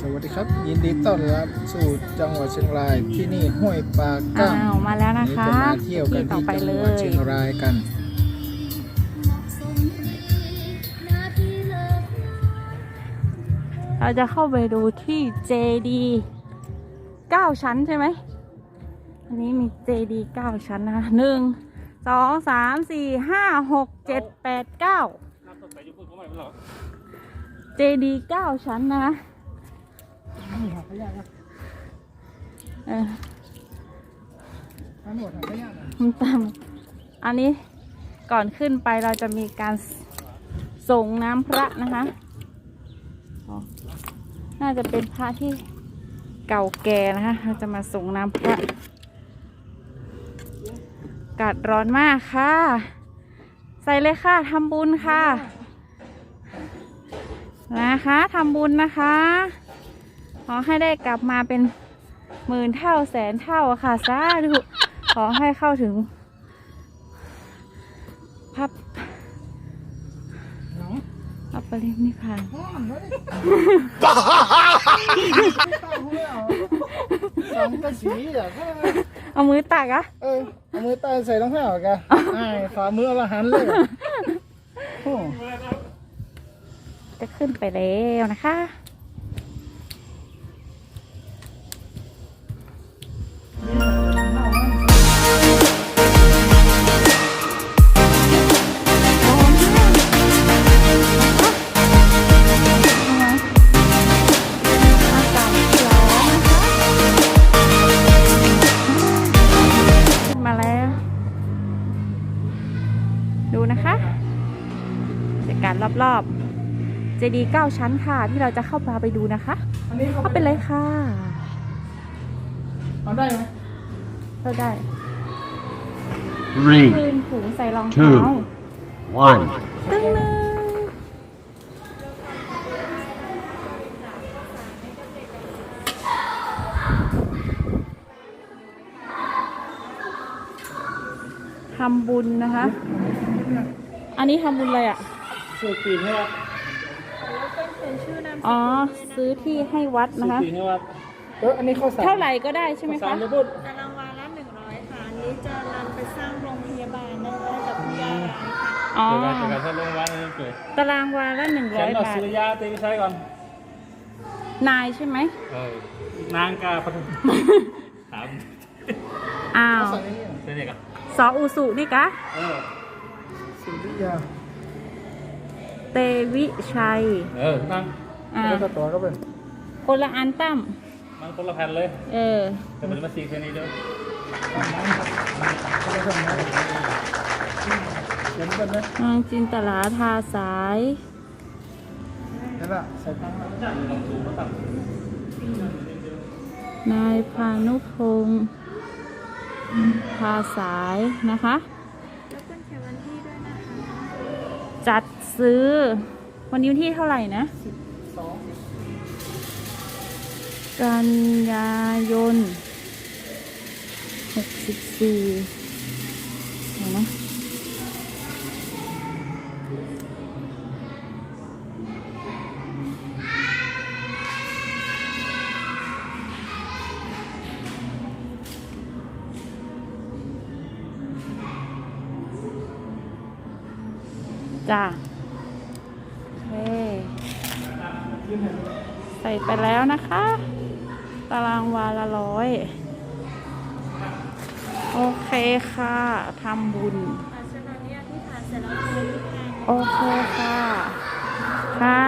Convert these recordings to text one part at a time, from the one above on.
สวัสดีครับ ยินดีต้อนรับสู่จังหวัดเชียงรายที่นี่ห้วยปากอ้าก้างวมาแล้วนะนี้คะจะมาเที่ยวกันต่อที่ไปเลจังหวัดยเชียงรายกันเราจะเข้าไปดูที่เจดีเก้าชั้นใช่ไหมอันนี้มีเจดีเก้าชั้นนะคะหนึ่งสองสามสี่ห้าหกเจ็ดแปดเก้าเจดีเก้าชั้นนะ เออมันตามอันนี้ก่อนขึ้นไปเราจะมีการส่งน้ำพระนะคะ น่าจะเป็นพระที่เก่าแก่นะคะ เราจะมาส่งน้ำพระกาศร้อนมากค่ะ ใส่เลยค่ะทำบุญค่ะ นะคะทำบุญนะคะ อให้ได้กลับมาเป็นหมื่นเท่าแสนเท่าค่ะสาธุขอให้เข้าถึงพับพับปรินิพพานสองกระสีอะเอามือตักอะเออเอามือใต้ใส่รองเท้ากันไอ้ฝ่ามืออรหันต์เลยโอ้จะขึ้นไปแล้วนะคะ เจดีย์เก้าชั้นค่ะ ที่เราจะเข้ามาไปดูนะคะอันนี้เขาเข้าไปเลยค่ะเอาได้ไหมเราได้ Three, คืนถุงใส่รองเท้า one. ตึ้งนึงทำบุญนะคะ อันนี้ทำบุญอะไรอะสูบปีนให้วัด อ๋อ ซื้อที่ให้วัดนะคะปีนให้วัดเอออันนี้ข้าวสารเท่าไหร่ก็ได้ใช่ไหมข้าวสาคะรเลยพูดตารางวาละหนึ่งร้อยค่ะอันนี้จะนำไปสร้างโรงพยาบาลนะคะกับผู้ยากไร้ค่ะอ๋อ เดี๋ยวกันเดี๋ยวกันถ้าลงวันนี้เกิดตารางวาละหนึ่งฉัร้นอยเอาบาทซื้อยาตีไปใช้ก่อนนายใช่ไหม เออนางกาปทุมถามอ้าวใส่นี่เส้นเด็กอะสออูสุนี่กะ เออสุริยาเตวิชัย เออนั่ง อ่าแล้วก็ต่อก็เป็นคนละอันตั้มมันคนละแผ่นเลย เออแต่มันมาสีแค่นี้เดียวเขียนกันไหมนางจินตลาทาสายนั่นแหละใส่ตังค์นายพานุพงศ์พาสายนะคะแล้วเป็นเขียนวันที่ด้วยนะคะจัดซื้อ วันนี้วันที่เท่าไหร่นะ กันยายนหกสิบสี่นไหมจ้าโอเคใส่ไปแล้วนะคะ ตารางวาละร้อย โอเคค่ะทำบุญอาชนเนี่ยที่ผ่านเสร็จแล้วคือนิพพานโอเคค่ะ ค่ะ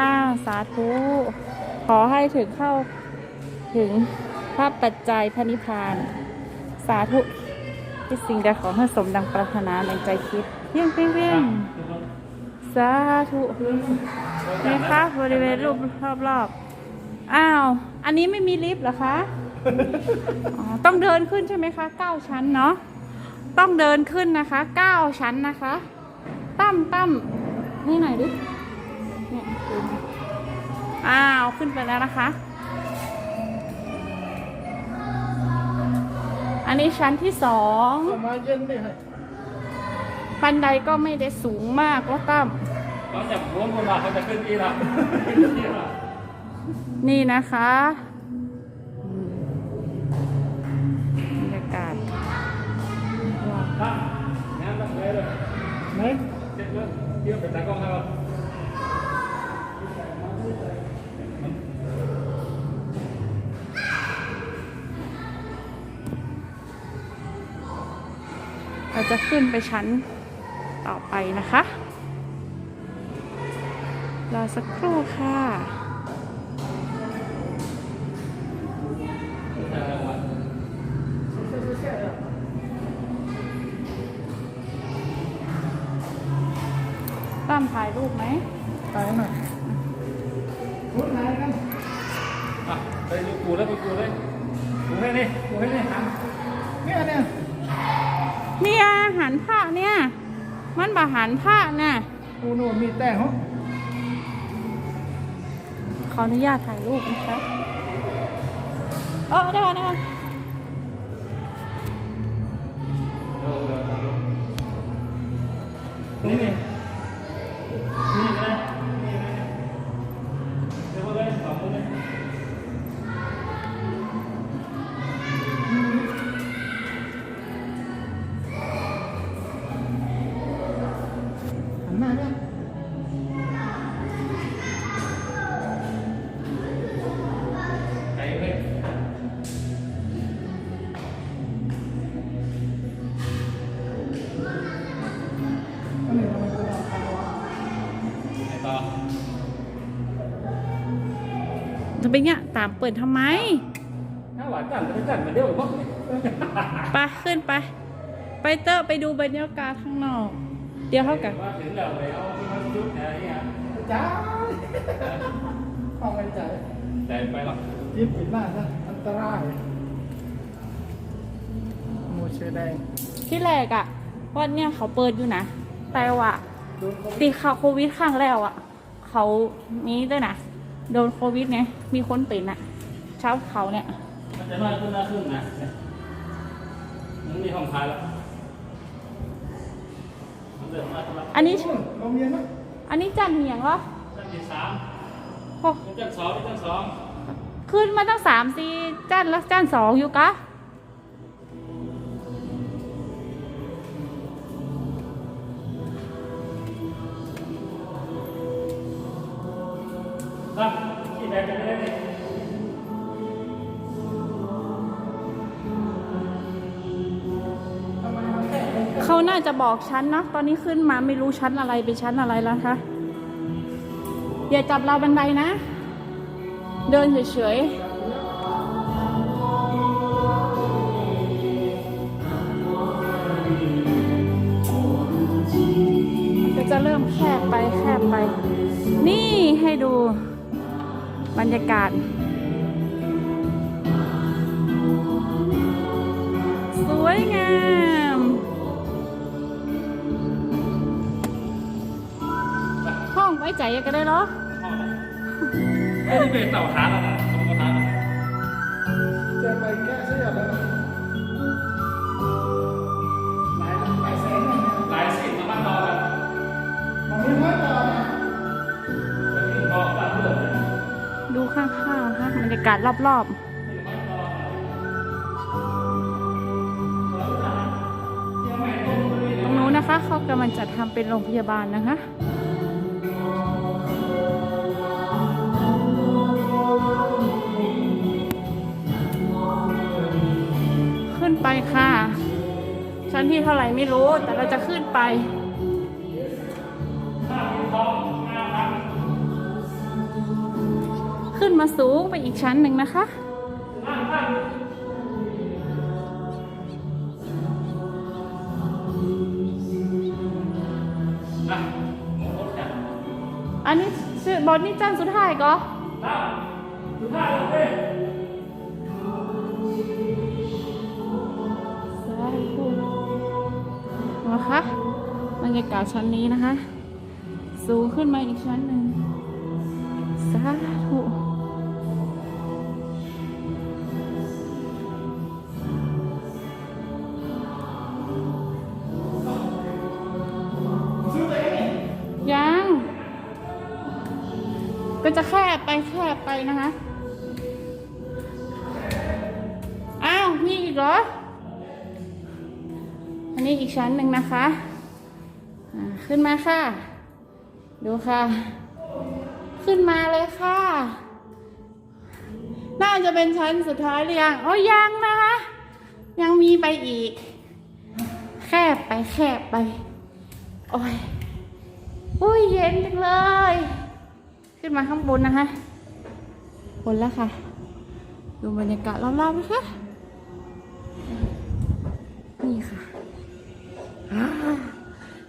สาธุ ขอให้ถึงเข้าถึงพระปัจจัยพระนิพพาน สาธุที่สิ่งใดขอให้สมดังปรารถนาในใจคิดเพียงเพียงเพียงสาธุนี่ค่ะบริเวณรูปรอบๆ อ้าว อันนี้ไม่มีลิฟต์เหรอคะอ๋อต้องเดินขึ้นใช่ไหมคะเก้าชั้นเนาะต้องเดินขึ้นนะคะเก้าชั้นนะคะ ตั้มตั้มนี่หน่อยดิเนี่ยดูนะอ้าวขึ้นไปแล้วนะคะ อันนี้ชั้นที่สองเอามาเย็นดิให้บันไดก็ไม่ได้สูงมากว่าตั้มเขาจะม้วนลงมาเขาจะขึ้นอีกแล้วขึ้นอีกแล้ว นี่นะคะบรรยากาศเราจะขึ้นไปชั้นต่อไปนะคะ รอสักครู่ค่ะ มถ่ายรูปไหมตายหน่อยพูดไหนกันอะไปดูกูแล้วไปกูเลยกูให้นี่กูให้นี่หันเนี่ยเนี่ยเนี่ยหันผ้าเนี่ย มันบาหันผ้าเนี่ยกูโน่นมีแต่งเหรอขออนุญาตถ่ายรูปนะคะเออได้ค่ะได้ค่ะต จะเป็นเนี่ยตามเปิดทำไมถ้าหวานจันจะไปจันมาเดียวกับพวกนี้ไปขึ้นไป ไปเตอร์ไปดูบรรยากาศข้างนอก เดี๋ยวเขากันว่าถึงแล้วไปเอาที่มันยุบแค่นี้ฮะจ้าเอาไปใจใจไปหรอกยิ้มปิดหน้าซะอันตรายหมูเชือแดงที่แรกอะวัดเนี่ยเขาเปิดอยู่นะ แต่ว่าโดนเขาตีข่าวโควิดข้างแล้วอะเขามีด้วยนะ โดนโควิดไงมีคนเป็นอะเช้าเขาเนี่ยมันจะน้อยขึ้นน้อยขึ้นนะมันมีห้องท้ายแล้วมันเริ่มมาทำละอันนี้ลมเย็นไหมอันนี้จันเหียงเหรอชั้นที่สามโอ้ชั้นสองชั้นสองขึ้นมาตั้งสามสี่จันแล้วจันสองอยู่กะ จะบอกชั้นนะตอนนี้ขึ้นมาไม่รู้ชั้นอะไรเป็นชั้นอะไรแล้วคะอย่าจับเราวบันไดนะ เดินเฉยๆก็จะเริ่มแคบไปแคบไป นี่ให้ดูบรรยากาศสวยงาม ใจก็ได้เหรอเอ้ยนี่เป็นเต่าทานแล้วนะสมมติทานจะไปแก้เสื้อแล้วหลายหลายแสนเนี่ยหลายสิบมาบ้านรอกันมันไม่ค่อยต่อนะไปที่รอบ้านเพื่อนเลยดูข้างๆค่ะบรรยากาศรอบๆตรงนู้นนะคะเขากำลังจัดทำเป็นโรงพยาบาลนะคะ ไปค่ะ ชั้นที่เท่าไหร่ไม่รู้ แต่เราจะขึ้นไปขึ้นมาสูงไปอีกชั้นหนึ่งนะคะ อันนี้ชื่อบอลนี่จันสุดท้ายก็ รยากาศชั้นนี้นะคะ สูงขึ้นมาอีกชั้นหนึ่งสาธุยัง ก็จะแคบไปแคบไปนะคะ อ้าว มีอีกเหรอ อันนี้อีกชั้นหนึ่งนะคะ ขึ้นมาค่ะ ดูค่ะ ขึ้นมาเลยค่ะ น่าจะเป็นชั้นสุดท้ายหรือยังอ๋อยังนะคะ ยังมีไปอีก แคบไปแคบไป โอ้ยอุ้ยเย็นจังเลย ขึ้นมาข้างบนนะคะบนแล้วค่ะ ดูบรรยากาศรอบๆไหมคะนี่ค่ะอ่า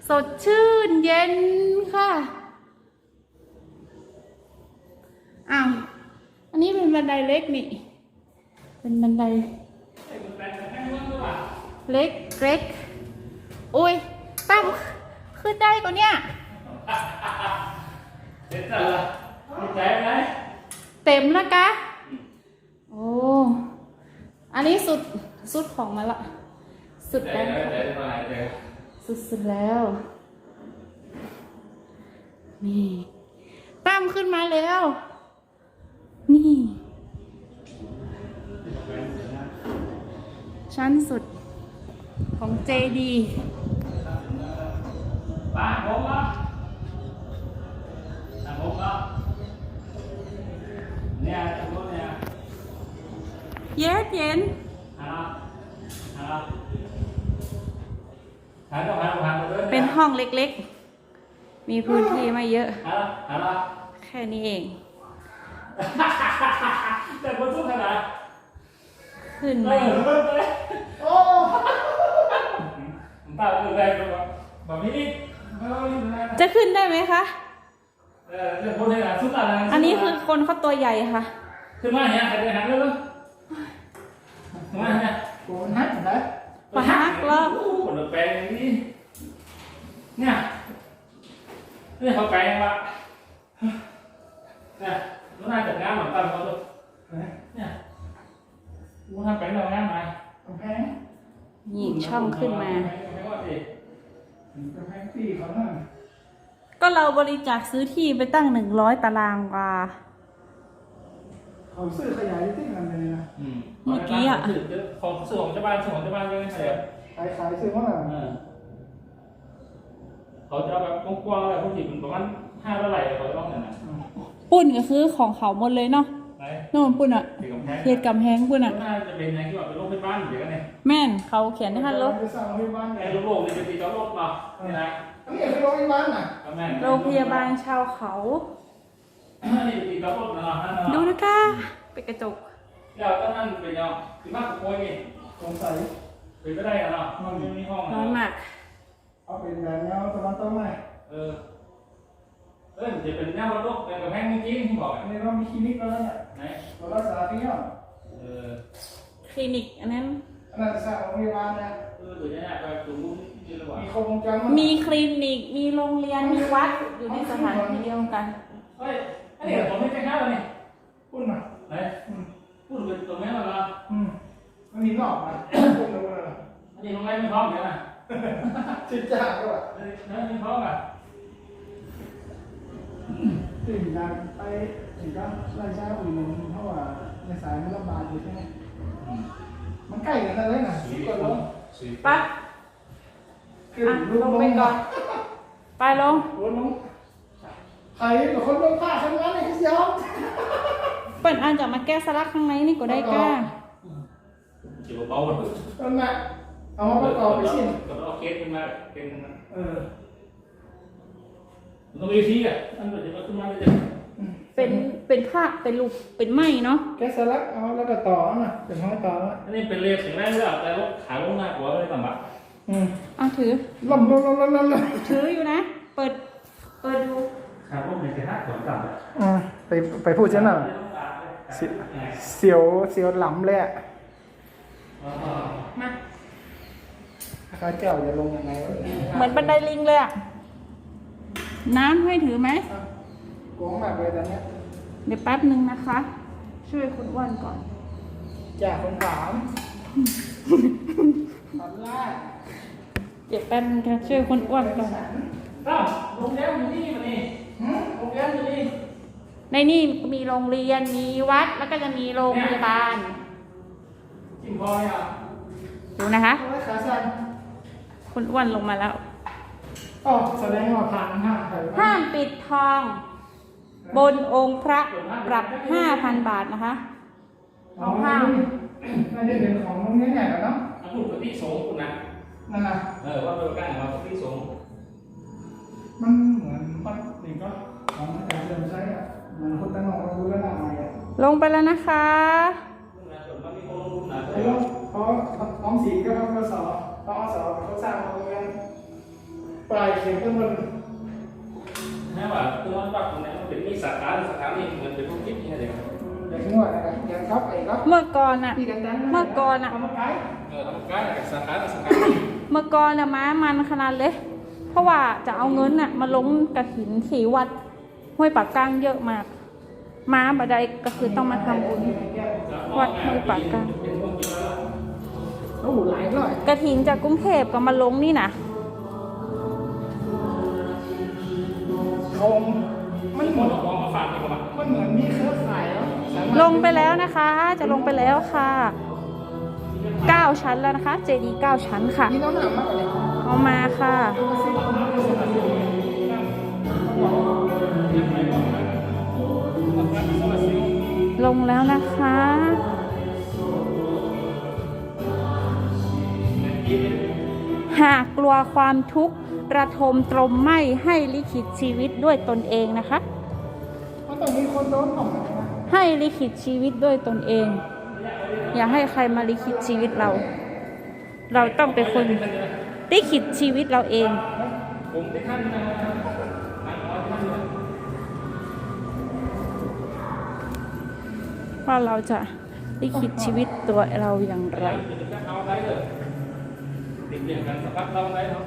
สดชื่นเย็นค่ะอ้าวอันนี้เป็นบันไดเล็กนี่ เป็นบันได เล็กเล็กอุ้ยตั้มขึ้นได้กว่าเนี้ยเสร็จแล้วเหรอดีใจไหมเต็มแล้วกะโอ้อันนี้สุดสุดของมาละ สุดใจแล้วใจใจมาใจ สุดสุดแล้ว นี่ตั้มขึ้นมาแล้ว นี่ ชั้นสุดของเจดีบ้านผมละบ้านผมละเนี่ยตรงนู้นเนี่ยเย็นเย็น ฮะฮะหันก็หันหันไป เลยเป็นห้องเล็กๆ มีพื้นที่ไม่เยอะหันหันละแค่นี้เอง แต่บนทุกขนาดขึ้นเอมาอเลิกเลยโอ้ตาดูแลแบบแบบนี้นี่ไม่ต้องรีบนะจะขึ้นได้ไหมคะเออเรื่องบนให้หนาสุดอะไรอันนี้คือคนเขาตัวใหญ่ค่ะ ขึ้นมาเนี่ยใครจะหันเร็วขึ้นมาเนี่ยโหนักนะ ปะฮักแล้วคนละแปลงนี่เนี่ยนี่เขาแปลงวะเนี่ยมันน่าจะงามเหมือนกันเขาดูเนี่ยมันทำแปลงเรางามไหมกำแพงนี่ช่องขึ้นมาไม่ว่าดิกำแพงที่เขานั่นก็เราบริจาคซื้อที่ไปตั้งหนึ่งร้อยตารางวา เขาซื้อขยายที่นั่นเลยนะเมื่อกี้อะของส่วนของเจ้าบ้านส่วนของเจ้าบ้านเลยเสียขายขายซื้อว่าเออเขาจะเอาแบบกว้างๆเลยพวกที่เป็นประมาณห้าเท่าไหร่เขาจะต้องเนี่ยนะปุ่นก็คือของเขาหมดเลยเนาะไหนโน่นปุ่นอะที่กำแพงเขตกำแพงปุ่นอะน่าจะเป็นอย่างที่ว่าเป็นโรงพยาบาลเดี๋ยวกันเนี่ยแม่นเขาเขียนให้ฮันรถไปสร้างโรงพยาบาลไอ้เนี่ยโลกๆนี่เป็นตีจอดรถเนาะนี่นะอันนี้คือโรงพยาบาลน่ะก็แม่นโรงพยาบาลชาวเขานี่เป็นตีจอ ดรถเนาะนั่นดูเนาะนะคะเป็นกระจกเดี๋ยวก็นั่นเป็นยังคือมากกว่าโอยนี่สงสัยเป็นก็ได้อะเนาะมันไม่มีห้องร้อนมากเอาเป็นแบบเงาตะวันตกไหมเออเออจะเป็นแนวรถโลกเป็นกำแพงจริงๆที่บอกอันนี้เรามีคลินิกแล้วเนี่ยไหนเรารักษาที่ห้องเออคลินิกอันนั้นอันนั้นสร้างโรงพยาบาลนะเออตัวนี้ไปตรงนู้นนี่ระหว่างมีโครงการมีคลินิกมีโรงเรียนมีวัดอยู่ในสถานที่เดียวกันเฮ้ยอันนี้ผมไม่ใช่ข้าวเลยนี่ พุ่นน่ะ ไหนพูดเป็นตรงนี้แล้วเหรอ อืมมั นมีนอกนะพุ่นลงมาเลยอันนี้โรงแรมไม่พร้อมเดี๋ยวนะชิดจ้าก็แบบเออไม่พร้อมอะตื่นดังไปถึงก็ไล่ช้าอุ่นหนึ่งเพราะว่าในสายมันลำบากอยู่ใช่ไหมมันใกล้กันนั่นเลยนะสีก็ลงสีปั๊บคืออะลงลงไปก่อนไปลงลงลงใครเป็นคนลงผ้าทำงานในที่ยอมเปิดอ่านจากมาแก้สลักข้างในนี่ก็ได้ก้า จีบเบาๆมันนั่นแหละเอามาประกอบไปสิ้นก็เอาเคสขึ้นมาเป็นเออต้องมีที่อะอันเดี๋ยวจะขึ้นมาเลยจะเป็นเป็นผ้าเป็นลูกเป็นไม้เนาะแกะสลักเอาแล้วก็ต่อน่ะเป็นห้อยต่อแล้วอันนี้เป็นเรียบแข็งแรงด้วยแต่รถขาลงหน้าหัวเลยต่ำอะอืมเอาถือล่มล่มล่มล่มล่มล่มถืออยู่นะ เปิด เปิดดูขาลงในแค่ห้าขวดต่ำอะอ่าไปไปพูดเช่นน่ะเสีเสียวเสียวหลำเลยอะ มาข้าเจ้าจะลงยังไงวะเหมือนบันไดลิงเลยอะน้ำให้ถือไหมโกงมากเลยตอนเนี้ยเดี๋ยวแป๊บหนึ่งนะคะ ช่วยคุณอ้วนก่อนจากคนถามทำล่าเดี๋ยวแป๊บนึงค่ะช่วยคุณอ้วนก่อนอ้าวโรงแรมอยู่นี่มานี่โรงแรมอยู่นี่ในนี่มีโรงเรียนมีวัดแล้วก็จะมีโรงพยาบาล กินพอเนี่ยพดูนะคะเอาไว้ขาสั่นคุณอ้วนลงมาแล้ว อ๋อแสดงว่าผ่านห้างไปห้ามปิดทอง บนองค์พระปรับ 5,000 บาทนะคะ เอาห้างไม่ได้เป็นของโรงเรียนใหญ่หรอกเนาะอันนู้นปฏิสงฆ์คุณนะ นั่นน่ะเออ ว่าเป็นการของปฏิสงฆ์มันเหมือนวัดนี่ก็ของอาจารย์เดิมใช้อะเหมือนคนตั้งหอกเรารู้แล้วล่ะมาอะ ลงไปแล้วนะคะมันมีคน ลงทุนหนาไอ้รถเพราะท้องสีก็ต้องกสอบต้องอสอบเขาสร้างโรงเรียนปลายเขียนต้นบนแม้ว่าตัวมันว่าตรงนี้มันเป็นมีสาขาสาขานี่เหมือนเป็นธุรกิจนี่เดียวอย่างที่ว่านะครับอย่างครับไอ้ครับเมื่อก่อนอะที่ดังๆเมื่อก่อนอะทำมาขายเออทำการกับสาขาสาขาเมื่อก่อนอะม้ามันขนาดเลยเพราะว่าจะเอาเงินอะมาลงกระถินถีวัดห้วยปากกลางเยอะมาก ม้าบัดใดก็คือต้องมาทำบุญวัดห้วยปากกลาง โอ้โหหลายร้อยกระถินจากกรุงเทพก็มาลงนี่นะคงมันเหคมือนนเอาของมาฝากดีกว่ามันเหมือนมีเครือข่ายแล้วสามารถลงไปแล้วนะคะ จะลงไปแล้วค่ะเก้าชั้นแล้วนะคะ เจดีเก้าชั้นค่ะมีน้ำหนักมากกว่านี้เอามาค่ะลงแล้วนะคะ หากกลัวความทุกข์ระทมตรมไม่ให้ลิขิตชีวิตด้วยตนเองนะคะ เพราะตอนนี้คนโดนของนะให้ลิขิตชีวิตด้วยตนเอง อย่าให้ใครมาลิขิตชีวิตเรา เราต้องเป็นคนลิขิตชีวิตเราเองผมที่ท่านนะว่าเราจะลิขิตชีวิตตัวเราอย่างไร จะเอาได้เลยติดเกี่ยวกันสักพักเราได้เนาะ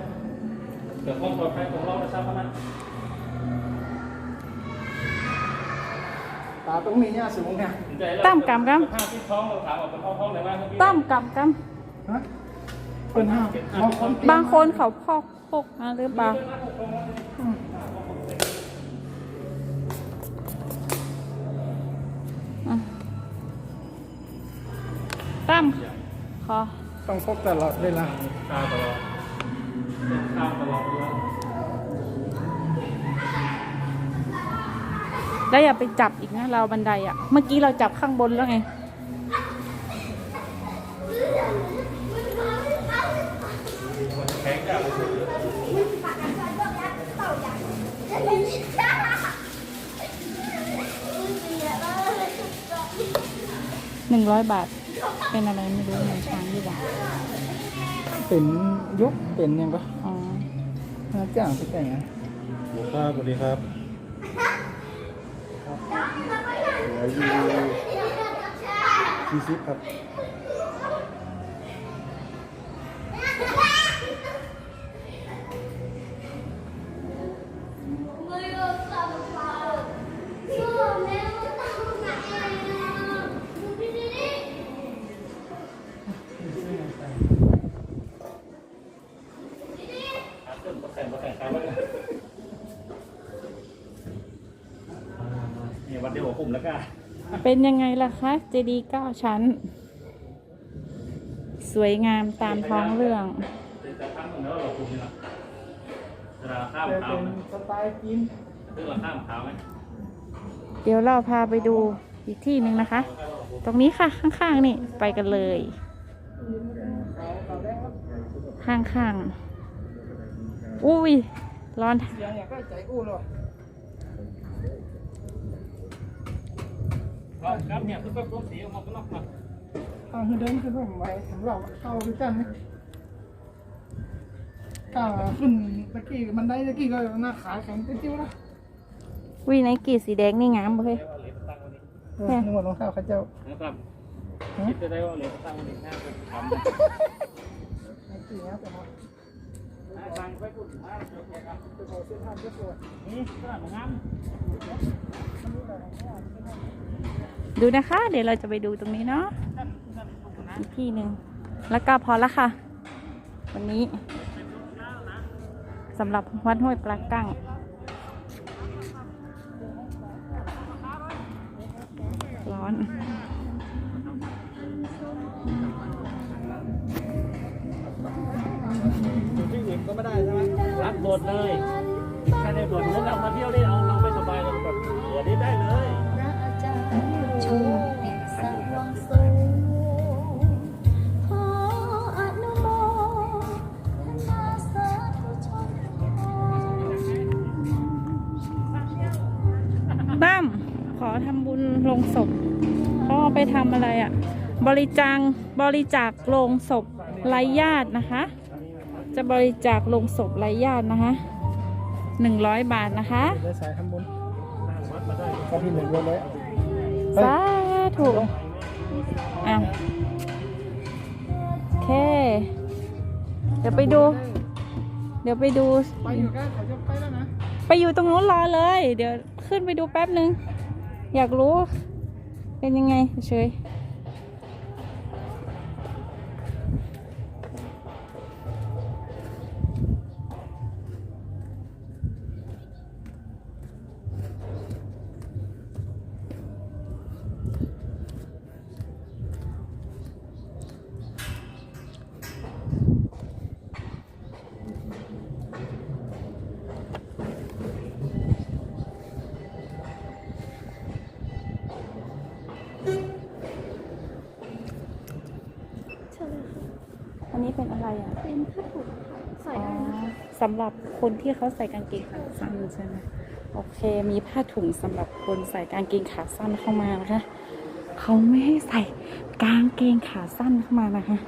เกิดความปลอดภัยของเราจะทราบไหมตาตรงนี้เนี่ยสูงเนี่ยตั้มกำกห้าที่ท้องเราถามว่าเป็นท้องท้องไหนบ้างต้มกับกฮะเป็นห้างบางคนำบางคนเขาพอกพกมาหรือเปล่าอะตั้มขอ ต้องพกตลอดเวลาตาตลอดข้าตลอดเวลาแล้วอย่าไปจับอีกนะเราบันไดอะ่ะ เมื่อกี้เราจับข้างบนแล้วไง หนึ่งร้อยบาท เป็นอะไรไม่รู้เหมือนช้างดีกว่ เป็นยกเป็นยังปะอ๋อน่าจ้างไปแต่งงานครับสวัสดีครับเหลืออยู่สี่สิบครับ เป็นยังไงล่ะคะ เจดีย์เก้าชั้น สวยงามตามท้องเรื่องจะข้ามตรงนี้เราคุมนี่นะจะข้ามแต่ขาวเป็นไหมสไตล์จีนเรื่องข้ามขาวไหมเดี๋ยวเราพาไปดูอีกที่หนึ่งนะคะ ตรงนี้ค่ะข้างๆนี่ไปกันเลยเขาเขาแดงครับข้างๆอุ้ยร้อนเสียงอย่างก็ใจอู้เลย ครับเนี่ยคือแบบรถสีออกมาข้างนอกมาทางเดินขึ้นไปไว้สำหรับเข้าด้วยกันนะก้าขึ้นตะกี้มันได้ตะกี้ก็หน้าขาแข็งจิ้วๆนะวิไนกี่สีแดงนี่งามเฮ้ยเหรียญตั้งวันนี้เออนึกว่ารองเท้าเขาเจ้านะครับคิดจะได้ว่าเหรียญตั้งวันนี้น่าจะทำไอ้สีเนี้แต่ว่าทางไปพูดมาโอเคค ดูนะคะ เดี๋ยวเราจะไปดูตรงนี้เนาะอีกที่หนึ่งแล้วก็พอละค่ะ วันนี้สำหรับวัดห้วยปลากั้ง ใช่ไหมรับหมดเลยถ้าได้หมดแล้วเรามาเที่ยวนี่เอาเราไม่สบายเราแบบตัวนี้ได้เลยพระอาจารย์ชูสว่างสูงขออนุโมทนาสาธุชนตั้มขอทำบุญลงศพเขาเอไปทำอะไรอะ่ะ บริจาคบริจาคลงศพไร้ญาตินะคะ จะบริจาคลงศพไร้ญาตินะคะหนึ่งร้อยบาทนะคะได้สายทำบุญข้อที่หนึ่งเลยสาธุอะโอเค เดี๋ยวไปดู เดี๋ยวไปดู ไปอยู่กันเขาจะไปแล้วนะ ไปอยู่ตรงนู้นรอเลย เดี๋ยวขึ้นไปดูแป๊บนึง อยากรู้ เป็นยังไงเฉย ใส่ได้นะสำหรับคนที่เขาใส่กางเกงขาสั้นใช่ไหมโอเค มีผ้าถุงสำหรับคนใส่กางเกงขาสั้นเข้ามานะคะเขาไม่ให้ใส่กางเกงขาสั้นเข้ามานะคะ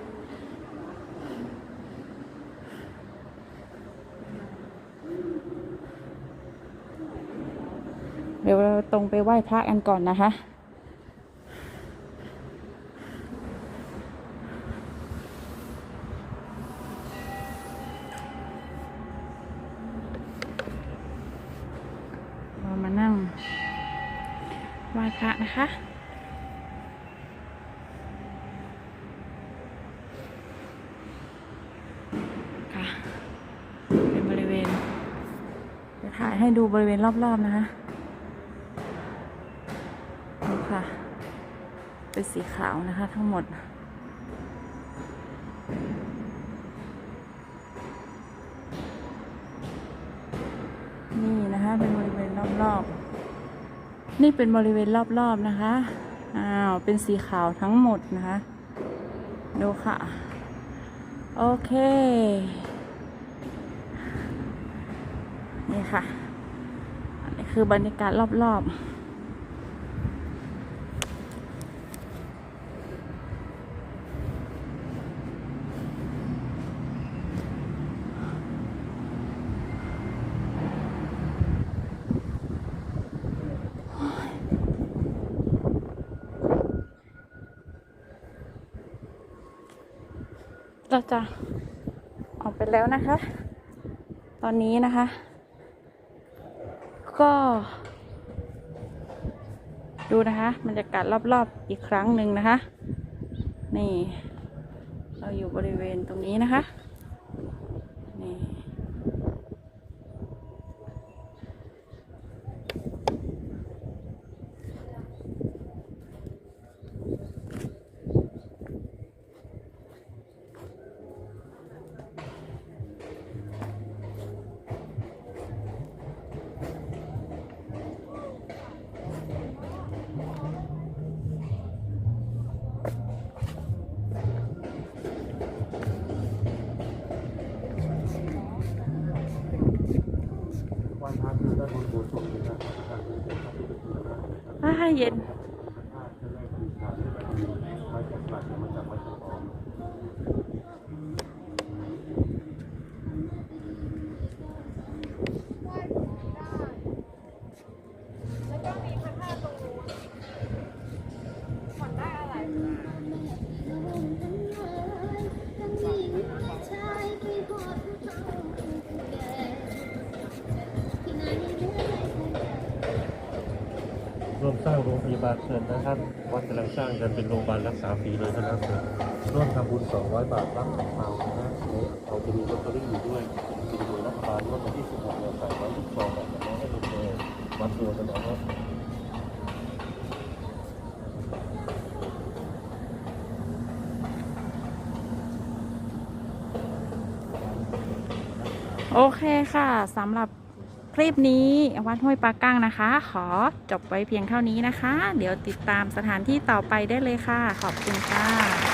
เดี๋ยวเราตรงไปไหว้พระกันก่อนนะคะ ไหว้พระนะคะค่ะเป็นบริเวณจะถ่ายให้ดูบริเวณรอบๆนะคะดูค่ะ เป็นสีขาวนะคะทั้งหมด นี่เป็นบริเวณรอบๆนะคะ อ้าว เป็นสีขาวทั้งหมดนะคะ ดูค่ะ โอเค นี่ค่ะ นี่คือบรรยากาศรอบๆ ก็จะออกไปแล้วนะคะ ตอนนี้นะคะ ก็ ดูนะคะบรรยากาศรอบๆอีกครั้งหนึ่งนะคะ นี่ เราอยู่บริเวณตรงนี้นะคะ สร้างโรงพยาบาลเชิญนะครับ วัดกำลังสร้างกันเป็นโรงพยาบาลรักษาฟรีเลยนะครับร่วมทำบุญ 200 บาทรับของเรานะฮะเราจะมีลอตเตอรี่อยู่ด้วยเป็นหน่วยรัฐบาลเมื่อวันที่16เมษายนทุกซองแบบนี้ให้ดูเลยวัดตัวกันนะครับเโอเคค่ะสำหรับค ลิปนี้วัดห้วยปลากั้งนะคะ ขอจบไว้เพียงเท่านี้นะคะ เดี๋ยวติดตามสถานที่ต่อไปได้เลยค่ะ ขอบคุณค่ะ